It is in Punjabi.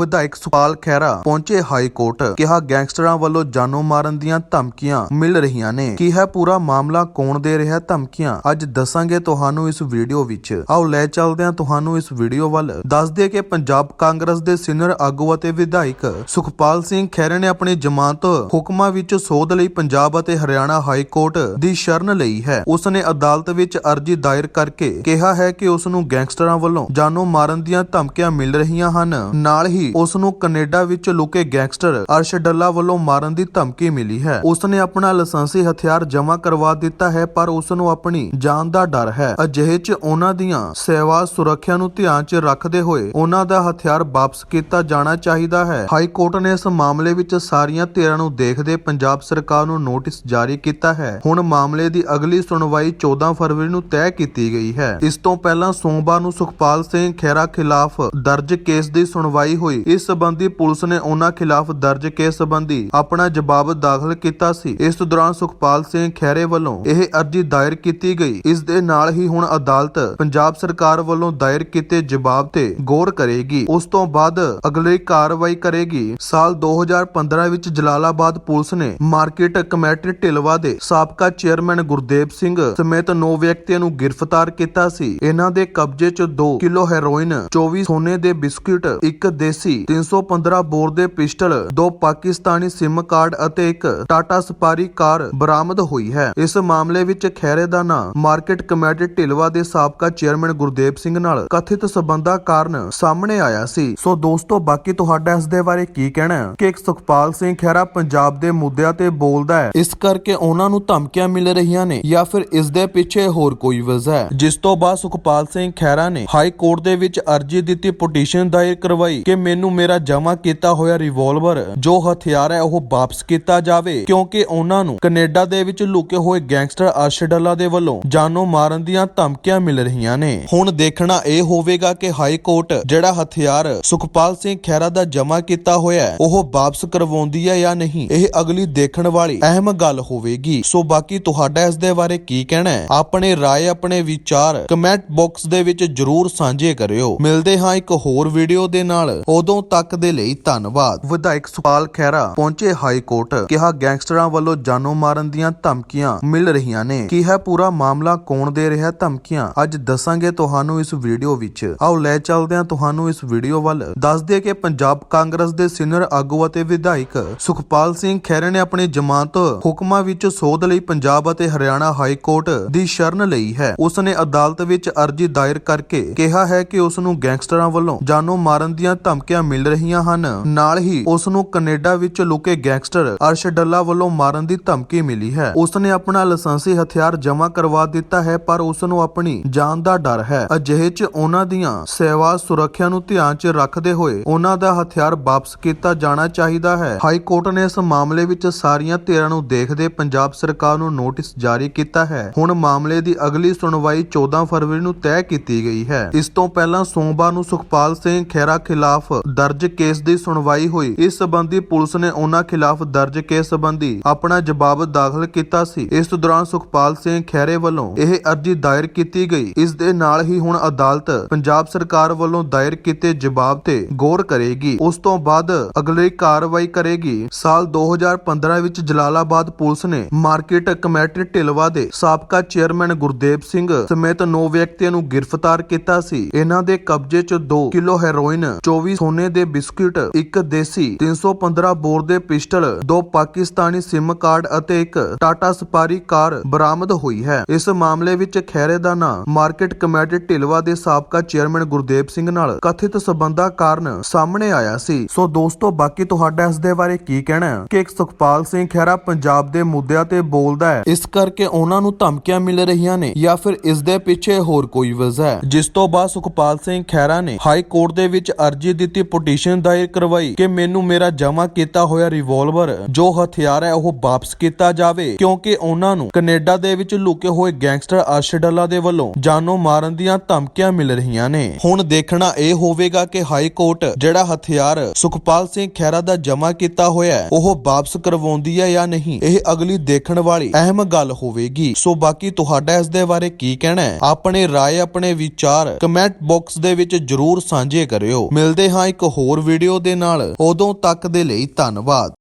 ਵਿਧਾਇਕ ਸੁਪਾਲ ਖਹਿਰਾ ਪਹੁੰਚੇ ਹਾਈ ਕੋਰਟ, ਕਿਹਾ ਗੈਂਗਸਟਰਾਂ ਵੱਲੋਂ ਜਾਨੋਂ ਮਾਰਨ ਦੀਆਂ ਧਮਕੀਆਂ ਮਿਲ ਰਹੀਆਂ ਨੇ। ਕੀ ਹੈ ਪੂਰਾ ਮਾਮਲਾ? ਕੌਣ ਦੇ ਰਿਹਾ ਧਮਕੀਆਂ? ਅੱਜ ਦੱਸਾਂਗੇ ਤੁਹਾਨੂੰ ਇਸ ਵੀਡੀਓ ਵਿੱਚ। ਆਓ ਲੈ ਚੱਲਦੇ ਹਾਂ ਤੁਹਾਨੂੰ ਇਸ ਵੀਡੀਓ ਵੱਲ। ਦੱਸ ਦਈਏ ਕਿ ਪੰਜਾਬ ਕਾਂਗਰਸ ਦੇ ਸੀਨੀਅਰ ਆਗੂ ਅਤੇ ਵਿਧਾਇਕ ਸੁਖਪਾਲ ਸਿੰਘ ਖਹਿਰਾ ਨੇ ਆਪਣੀ ਜ਼ਮਾਨਤ ਹੁਕਮਾਂ ਵਿੱਚ ਸੋਧ ਲਈ ਪੰਜਾਬ ਅਤੇ ਹਰਿਆਣਾ ਹਾਈ ਕੋਰਟ ਦੀ ਸ਼ਰਨ ਲਈ ਹੈ। ਉਸ ਨੇ ਅਦਾਲਤ ਵਿੱਚ ਅਰਜ਼ੀ ਦਾਇਰ ਕਰਕੇ ਕਿਹਾ ਹੈ ਕਿ ਉਸ ਨੂੰ ਗੈਂਗਸਟਰਾਂ ਵੱਲੋਂ ਜਾਨੋਂ ਮਾਰਨ ਦੀਆਂ ਧਮਕੀਆਂ ਮਿਲ ਰਹੀਆਂ ਹਨ। ਨਾਲ ਹੀ ਉਸ ਨੂੰ ਕੈਨੇਡਾ ਵਿੱਚ ਲੁਕੇ ਗੈਂਗਸਟਰ ਅਰਸ਼ ਡੱਲਾ ਵੱਲੋਂ ਮਾਰਨ ਦੀ ਧਮਕੀ ਮਿਲੀ ਹੈ। ਉਸ ਨੇ ਆਪਣਾ ਲਾਇਸੈਂਸੀ ਹਥਿਆਰ ਜਮ੍ਹਾਂ ਕਰਵਾ ਦਿੱਤਾ ਹੈ, ਪਰ ਉਸ ਨੂੰ ਆਪਣੀ ਜਾਨ ਦਾ ਡਰ ਹੈ। ਅਜਿਹੇ 'ਚ ਉਹਨਾਂ ਦੀਆਂ ਸੇਵਾ ਸੁਰੱਖਿਆ ਨੂੰ ਧਿਆਨ 'ਚ ਰੱਖਦੇ ਹੋਏ ਉਹਨਾਂ ਦਾ ਹਥਿਆਰ ਵਾਪਸ ਕੀਤਾ ਜਾਣਾ ਚਾਹੀਦਾ ਹੈ। ਹਾਈ ਕੋਰਟ ਨੇ ਇਸ ਮਾਮਲੇ ਵਿੱਚ ਸਾਰੀਆਂ ਧਿਰਾਂ ਨੂੰ ਦੇਖਦੇ ਪੰਜਾਬ ਸਰਕਾਰ ਨੂੰ ਨੋਟਿਸ ਜਾਰੀ ਕੀਤਾ ਹੈ। ਹੁਣ ਮਾਮਲੇ ਦੀ ਅਗਲੀ ਸੁਣਵਾਈ 14 ਫਰਵਰੀ ਨੂੰ ਤੈਅ ਕੀਤੀ ਗਈ ਹੈ। ਇਸ ਤੋਂ ਪਹਿਲਾਂ ਸੋਮਵਾਰ ਨੂੰ ਸੁਖਪਾਲ ਸਿੰਘ ਖਹਿਰਾ ਖਿਲਾਫ ਦਰਜ ਕੇਸ ਦੀ ਸੁਣਵਾਈ ਹੋਈ। ਇਸ ਸਬੰਧੀ ਪੁਲਿਸ ਨੇ ਉਹਨਾਂ ਖਿਲਾਫ ਦਰਜ ਕੇਸ ਸਬੰਧੀ ਆਪਣਾ ਜਵਾਬ ਦਾਖਲ ਕੀਤਾ ਸੀ। ਇਸ ਦੌਰਾਨ ਸੁਖਪਾਲ ਸਿੰਘ ਖਹਿਰੇ ਵੱਲੋਂ ਇਹ ਅਰਜ਼ੀ ਦਾਇਰ ਕੀਤੀ ਗਈ। ਇਸ ਦੇ ਨਾਲ ਹੀ ਹੁਣ ਅਦਾਲਤ ਪੰਜਾਬ ਸਰਕਾਰ ਵੱਲੋਂ ਦਾਇਰ ਕੀਤੇ ਜਵਾਬ ਤੇ ਗੌਰ ਕਰੇਗੀ। ਉਸ ਤੋਂ ਬਾਅਦ ਅਗਲੀ ਕਾਰਵਾਈ ਕਰੇਗੀ। ਸਾਲ 2015 ਵਿੱਚ ਜਲਾਲਾਬਾਦ ਪੁਲਿਸ ਨੇ ਮਾਰਕੀਟ ਕਮੇਟੀ ਢਿਲਵਾ ਦੇ ਸਾਬਕਾ ਚੇਅਰਮੈਨ ਗੁਰਦੇਵ ਸਿੰਘ ਸਮੇਤ 9 ਵਿਅਕਤੀਆਂ ਨੂੰ ਗ੍ਰਿਫਤਾਰ ਕੀਤਾ ਸੀ। ਇਹਨਾਂ ਦੇ ਕਬਜ਼ੇ 'ਚ 2 ਕਿਲੋ ਹੈਰੋਇਨ 24 ਸੋਨੇ ਦੇ ਬਿਸਕੁਟ, ਇੱਕ ਦੇਸੀ 315 ਬੋਰ ਦੇ ਪਿਸਟਲ, ਦੋ ਪਾਕਿਸਤਾਨੀ ਸਿਮ ਕਾਰਡ ਅਤੇ ਇੱਕ ਟਾਟਾ ਸਪਾਰੀ ਕਾਰ ਬਰਾਮਦ ਹੋਈ ਹੈ। ਇਸ ਮਾਮਲੇ ਵਿੱਚ ਖੈਰੇ ਦਾ ਨਾਮ ਮਾਰਕੀਟ ਕਮੇਟੀ ਢਿਲਵਾ ਦੇ ਸਾਬਕਾ ਚੇਅਰਮੈਨ ਗੁਰਦੇਵ ਸਿੰਘ ਨਾਲ ਕਥਿਤ ਸਬੰਧਾਂ ਕਾਰਨ ਸਾਹਮਣੇ ਆਇਆ ਸੀ। ਸੋ ਦੋਸਤੋ, ਬਾਕੀ ਤੁਹਾਡਾ ਇਸ ਦੇ ਬਾਰੇ ਕੀ ਕਹਿਣਾ ਹੈ? ਕਿ ਇੱਕ ਸੁਖਪਾਲ ਸਿੰਘ ਖਹਿਰਾ ਪੰਜਾਬ ਦੇ ਮੁੱਦਿਆਂ ਤੇ ਬੋਲਦਾ ਹੈ। ਇਸ ਕਰਕੇ ਉਹਨਾਂ ਨੂੰ ਧਮਕੀਆਂ ਮਿਲ ਰਹੀਆਂ ਨੇ ਜਾਂ ਫਿਰ ਇਸ ਦੇ ਪਿੱਛੇ ਹੋਰ ਕੋਈ ਵਜ੍ਹਾ ਹੈ? ਜਿਸ ਤੋਂ ਬਾਅਦ ਸੁਖਪਾਲ ਸਿੰਘ ਖਹਿਰਾ ਨੇ ਹਾਈ ਕੋਰਟ ਦੇ ਵਿੱਚ ਅਰਜ਼ੀ ਦਿੱਤੀ, ਪਟੀਸ਼ਨ ਦਾਇਰ ਕਰਵਾਈ ਕਿ ਮੈਨੂੰ ਮੇਰਾ ਜਮ੍ਹਾਂ ਕੀਤਾ ਹੋਇਆ ਰਿਵਾਲਵਰ ਜੋ ਹਥਿਆਰ ਹੈ ਉਹ ਵਾਪਸ ਕੀਤਾ ਜਾਵੇ, ਕਿਉਂਕਿ ਉਹਨਾਂ ਨੂੰ ਕੈਨੇਡਾ ਦੇ ਵਿੱਚ ਲੁਕੇ ਹੋਏ ਗੈਂਗਸਟਰ ਅਰਸ਼ਡੱਲਾ ਦੇ ਵੱਲੋਂ ਜਾਨੋਂ ਮਾਰਨ ਦੀਆਂ ਧਮਕੀਆਂ ਮਿਲ ਰਹੀਆਂ ਨੇ। ਹੁਣ ਦੇਖਣਾ ਇਹ ਹੋਵੇਗਾ ਕਿ ਹਾਈ ਕੋਰਟ ਜਿਹੜਾ ਹਥਿਆਰ ਸੁਖਪਾਲ ਸਿੰਘ ਖਹਿਰਾ ਦਾ ਜਮ੍ਹਾਂ ਕੀਤਾ ਹੋਇਆ ਹੈ, ਉਹ ਵਾਪਸ ਕਰਵਾਉਂਦੀ ਹੈ ਜਾਂ ਨਹੀਂ, ਇਹ ਅਗਲੀ ਦੇਖਣ ਵਾਲੀ ਅਹਿਮ ਗੱਲ ਹੋਵੇਗੀ। ਸੋ ਬਾਕੀ ਤੁਹਾਡਾ ਇਸ ਦੇ ਬਾਰੇ ਕੀ ਕਹਿਣਾ ਹੈ? ਆਪਣੇ ਰਾਏ, ਆਪਣੇ ਵਿਚਾਰ ਕਮੈਂਟ ਬਾਕਸ ਦੇ ਵਿੱਚ ਜਰੂਰ ਸਾਂਝੇ ਕਰਿਓ। ਮਿਲਦੇ ਹਾਂ ਇੱਕ ਹੋਰ ਵੀਡੀਓ ਦੇ ਨਾਲ। ਉਦੋਂ ਤੱਕ ਦੇ ਲਈ ਧੰਨਵਾਦ। ਵਿਧਾਇਕ ਸੁਪਾਲ ਖਹਿਰਾ ਪਹੁੰਚੇ ਹਾਈ ਕੋਰਟ, ਕਿਹਾ ਗੈਂਗਸਟਰਾਂ ਵੱਲੋਂ ਜਾਨੋਂ ਮਾਰਨ ਦੀਆਂ ਧਮਕੀਆਂ ਮਿਲ ਰਹੀਆਂ ਨੇ। ਕੀ ਹੈ ਪੂਰਾ ਮਾਮਲਾ, ਕੌਣ ਦੇ ਰਿਹਾ ਧਮਕੀਆਂ? ਅੱਜ ਦੱਸਾਂਗੇ ਤੁਹਾਨੂੰ ਇਸ ਵੀਡੀਓ ਵਿੱਚ। ਆਓ ਲੈ ਚੱਲਦੇ ਹਾਂ ਤੁਹਾਨੂੰ ਇਸ ਵੀਡੀਓ ਵੱਲ। ਦੱਸ ਦਈਏ ਕਿ ਪੰਜਾਬ ਕਾਂਗਰਸ ਦੇ ਸੀਨੀਅਰ ਆਗੂ ਅਤੇ ਵਿਧਾਇਕ ਸੁਖਪਾਲ ਸਿੰਘ ਖਹਿਰੇ ਨੇ ਆਪਣੀ ਜ਼ਮਾਨਤ ਹੁਕਮਾਂ ਵਿੱਚ ਸੋਧ ਲਈ ਪੰਜਾਬ ਅਤੇ ਹਰਿਆਣਾ ਹਾਈ ਕੋਰਟ ਦੀ ਸ਼ਰਨ ਲਈ ਹੈ। ਉਸ ਨੇ ਅਦਾਲਤ ਵਿੱਚ ਅਰਜ਼ੀ ਦਾਇਰ ਕਰਕੇ ਕਿਹਾ ਹੈ ਕਿ ਉਸ ਨੂੰ ਗੈਂਗਸਟਰਾਂ ਵੱਲੋਂ ਜਾਨੋਂ ਮਾਰਨ ਦੀਆਂ ਧਮਕੀਆਂ ਮਿਲ ਰਹੀਆਂ ਹਨ। ਨਾਲ ਹੀ ਉਸ ਨੂੰ ਕੈਨੇਡਾ ਵਿੱਚ ਲੁਕੇ ਗੈਂਗਸਟਰ ਅਰਸ਼ ਡੱਲਾ ਵੱਲੋਂ ਮਾਰਨ ਦੀ ਧਮਕੀ ਮਿਲੀ ਹੈ। ਉਸ ਨੇ ਆਪਣਾ ਲਾਇਸੈਂਸੀ ਹਥਿਆਰ ਜਮ੍ਹਾਂ ਕਰਵਾ ਦਿੱਤਾ ਹੈ, ਪਰ ਉਸ ਨੂੰ ਆਪਣੀ ਜਾਨ ਦਾ ਡਰ ਹੈ। ਅਜਿਹੇ 'ਚ ਉਹਨਾਂ ਦੀਆਂ ਸੇਵਾ ਸੁਰੱਖਿਆ ਨੂੰ ਧਿਆਨ 'ਚ ਰੱਖਦੇ ਹੋਏ ਉਹਨਾਂ ਦਾ ਹਥਿਆਰ ਵਾਪਸ ਕੀਤਾ ਜਾਣਾ ਚਾਹੀਦਾ ਹੈ। ਹਾਈ ਕੋਰਟ ਨੇ ਇਸ ਮਾਮਲੇ ਵਿੱਚ ਸਾਰੀਆਂ ਧਿਰਾਂ ਨੂੰ ਦੇਖਦੇ ਪੰਜਾਬ ਸਰਕਾਰ ਨੂੰ ਨੋਟਿਸ ਜਾਰੀ ਕੀਤਾ ਹੈ। ਹੁਣ ਮਾਮਲੇ ਦੀ ਅਗਲੀ ਸੁਣਵਾਈ 14 ਫਰਵਰੀ ਨੂੰ ਤੈਅ ਕੀਤੀ ਗਈ ਹੈ। ਇਸ ਤੋਂ ਪਹਿਲਾਂ ਸੋਮਵਾਰ ਨੂੰ ਸੁਖਪਾਲ ਸਿੰਘ ਖਹਿਰਾ ਖਿਲਾਫ ਦਰਜ ਕੇਸ ਦੀ ਸੁਣਵਾਈ ਹੋਈ। ਇਸ ਸਬੰਧੀ ਪੁਲਿਸ ਨੇ ਉਹਨਾਂ ਖਿਲਾਫ ਦਰਜ ਕੇਸ ਸਬੰਧੀ ਆਪਣਾ ਜਵਾਬ ਦਾਖਲ ਕੀਤਾ ਸੀ। ਇਸ ਦੌਰਾਨ ਸੁਖਪਾਲ ਸਿੰਘ ਖਹਿਰੇ ਵੱਲੋਂ ਇਹ ਅਰਜ਼ੀ ਦਾਇਰ ਕੀਤੀ ਗਈ। ਇਸ ਦੇ ਨਾਲ ਹੀ ਹੁਣ ਅਦਾਲਤ ਪੰਜਾਬ ਸਰਕਾਰ ਵੱਲੋਂ ਦਾਇਰ ਕੀਤੇ ਜਵਾਬ ਤੇ ਗੌਰ ਕਰੇਗੀ। ਉਸ ਤੋਂ ਬਾਅਦ ਅਗਲੀ ਕਾਰਵਾਈ ਕਰੇਗੀ। ਸਾਲ 2015 ਵਿੱਚ ਜਲਾਲਾਬਾਦ ਪੁਲਿਸ ਨੇ ਮਾਰਕੀਟ ਕਮੇਟੀ ਢਿਲਵਾ ਦੇ ਸਾਬਕਾ ਚੇਅਰਮੈਨ ਗੁਰਦੇਵ ਸਿੰਘ ਸਮੇਤ 9 ਵਿਅਕਤੀਆਂ ਨੂੰ ਗ੍ਰਿਫਤਾਰ ਕੀਤਾ ਸੀ। ਇਹਨਾਂ ਦੇ ਕਬਜ਼ੇ 'ਚ 2 ਕਿਲੋ ਹੈਰੋਇਨ 24 ਸੋਨੇ ਦੇ ਬਿਸਕੁਟ, ਇੱਕ ਦੇਸੀ 315 ਬੋਰ ਦੇ ਪਿਸਟਲ, ਦੋ ਪਾਕਿਸਤਾਨੀ ਸਿਮ ਕਾਰਡ ਅਤੇ ਇੱਕ ਟਾਟਾ ਸਪਾਰੀ ਕਾਰ ਬਰਾਮਦ ਹੋਈ ਹੈ। ਇਸ ਮਾਮਲੇ ਵਿੱਚ ਖੈਰੇ ਦਾ ਨਾਮ ਮਾਰਕੀਟ ਕਮੇਟੀ ਢਿਲਵਾ ਦੇ ਸਾਬਕਾ ਚੇਅਰਮੈਨ ਗੁਰਦੇਵ ਸਿੰਘ ਨਾਲ ਕਥਿਤ ਸਬੰਧਾਂ ਕਾਰਨ ਸਾਹਮਣੇ ਆਇਆ ਸੀ। ਸੋ ਦੋਸਤੋ, ਬਾਕੀ ਤੁਹਾਡਾ ਇਸ ਦੇ ਬਾਰੇ ਕੀ ਕਹਿਣਾ ਹੈ? ਕਿ ਸੁਖਪਾਲ ਸਿੰਘ ਖਹਿਰਾ ਪੰਜਾਬ ਦੇ ਮੁੱਦਿਆਂ ਤੇ ਬੋਲਦਾ ਹੈ। ਇਸ ਕਰਕੇ ਉਹਨਾਂ ਨੂੰ ਧਮਕੀਆਂ ਮਿਲ ਰਹੀਆਂ ਨੇ ਜਾਂ ਫਿਰ ਇਸ ਦੇ ਪਿੱਛੇ ਹੋਰ ਕੋਈ ਵਜ੍ਹਾ ਹੈ? ਜਿਸ ਤੋਂ ਬਾਅਦ ਸੁਖਪਾਲ ਸਿੰਘ ਖਹਿਰਾ ਨੇ ਹਾਈ ਕੋਰਟ ਦੇ ਵਿੱਚ ਅਰਜ਼ੀ ਦਿੱਤੀ ਪਟੀਸ਼ਨ ਦਾਇਰ ਕਰਵਾਈ ਕਿ ਮੈਨੂੰ ਮੇਰਾ ਜਮ੍ਹਾਂ ਕੀਤਾ ਹੋਇਆ ਰਿਵਾਲਵਰ ਜੋ ਹਥਿਆਰ ਹੈ ਉਹ ਵਾਪਸ ਕੀਤਾ ਜਾਵੇ, ਕਿਉਂਕਿ ਉਹਨਾਂ ਨੂੰ ਕੈਨੇਡਾ ਦੇ ਵਿੱਚ ਲੁਕੇ ਹੋਏ ਗੈਂਗਸਟਰ ਅਰਸ਼ਡੱਲਾ ਦੇ ਵੱਲੋਂ ਜਾਨੋਂ ਮਾਰਨ ਦੀਆਂ ਧਮਕੀਆਂ ਮਿਲ ਰਹੀਆਂ ਨੇ। ਹੁਣ ਦੇਖਣਾ ਇਹ ਹੋਵੇਗਾ ਕਿ ਹਾਈ ਕੋਰਟ ਜਿਹੜਾ ਹਥਿਆਰ ਸੁਖਪਾਲ ਸਿੰਘ ਖਹਿਰਾ ਦਾ ਜਮ੍ਹਾਂ ਕੀਤਾ ਹੋਇਆ ਉਹ ਵਾਪਸ ਕਰਵਾਉਂਦੀ ਹੈ ਜਾਂ ਨਹੀਂ, ਇਹ ਅਗਲੀ ਦੇਖਣ ਵਾਲੀ ਅਹਿਮ ਗੱਲ ਹੋਵੇਗੀ। ਸੋ ਬਾਕੀ ਤੁਹਾਡਾ ਇਸ ਦੇ ਬਾਰੇ ਕੀ ਕਹਿਣਾ ਹੈ? ਆਪਣੇ ਰਾਏ, ਆਪਣੇ ਵਿਚਾਰ ਕਮੈਂਟ ਬਾਕਸ ਦੇ ਵਿੱਚ ਜਰੂਰ ਸਾਂਝੇ ਕਰਿਓ। ਮਿਲਦੇ ਹਾਂ ਇੱਕ ਹੋਰ ਵੀਡੀਓ ਦੇ ਨਾਲ। ਉਦੋਂ ਤੱਕ ਦੇ ਲਈ ਧੰਨਵਾਦ।